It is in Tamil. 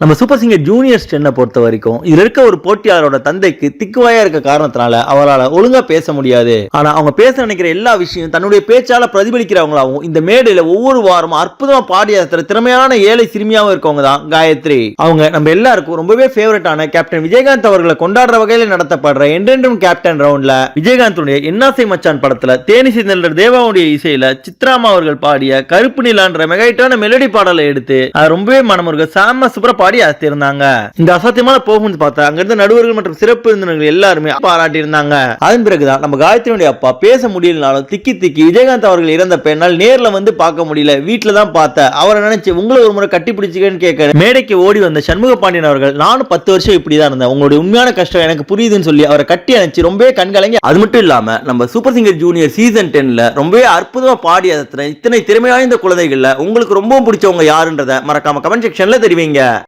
நம்ம சூப்பர் சிங்கர் ஜூனியர் ஸ்டென்னை பொறுத்த வரைக்கும் இதில் இருக்க ஒரு போட்டியாளரோட தந்தைக்கு திக்குவாயா இருக்க காரணத்தினால அவரால் ஒழுங்கா பேச முடியாது. ஆனா அவங்க பேச நினைக்கிற எல்லா விஷயம் தன்னுடைய பேச்சால பிரதிபலிக்கிறவங்களாவும் இந்த மேடையில ஒவ்வொரு வாரமும் அற்புதமா பாடி திறமையான ஏழை சிறுமியாவும் இருக்கவங்க தான் காயத்ரி. அவங்க நம்ம எல்லாருக்கும் ரொம்பவே ஃபேவரட்டான கேப்டன் விஜயகாந்த் அவர்களை கொண்டாடுற வகையில் நடத்தப்படுற என்றென்றும் கேப்டன் ரவுண்ட்ல விஜயகாந்தனுடைய என்னாசை மச்சான் படத்துல தேனிசை நெல்லர் தேவாவுடைய இசையில சித்ராமா அவர்கள் பாடிய கருப்பு நிலான்ற மெகைட்டான மெலடி பாடலை எடுத்து அது ரொம்பவே மனமுருக சாம சூப்பரா பாடி அசத்திருந்தாங்க இந்த அசாத்தியமான போகும்னு பார்த்தா அங்கிருந்த நடுவர்கள் மற்றும் சிறப்பு விருந்தினர்கள் எல்லாருமே பாராட்டி இருந்தாங்க அதன் பிறகுதான் நம்ம காயத்ரியுடைய அப்பா பேச முடியலனாலும் திக்கி திக்கி விஜயகாந்த் அவர்கள் இறந்த பெண்ணால் நேர்ல வந்து பார்க்க முடியல. வீட்டில் தான் பார்த்த. அவரை நினைச்சு உங்களை ஒரு முறை கட்டி பிடிச்சிக்கன்னு கேட்க மேடைக்கு ஓடி வந்த சண்முக பாண்டியன் அவர்கள் நானும் பத்து வருஷம் இப்படி தான் இருந்தேன். உங்களுடைய உண்மையான கஷ்டம் எனக்கு புரியுதுன்னு சொல்லி அவரை கட்டி அணைச்சு ரொம்பவே கண்கலங்கி அது மட்டும் இல்லாம நம்ம சூப்பர் சிங்கர் ஜூனியர் சீசன் டென்ல ரொம்பவே அற்புதமா பாடி அசத்துற இத்தனை திறமையான குழந்தைகள்ல உங்களுக்கு ரொம்பவும் பிடிச்சவங்க யாருன்றத மறக்காம கமெண்ட் செக்ஷன்ல தெரிவிங்க.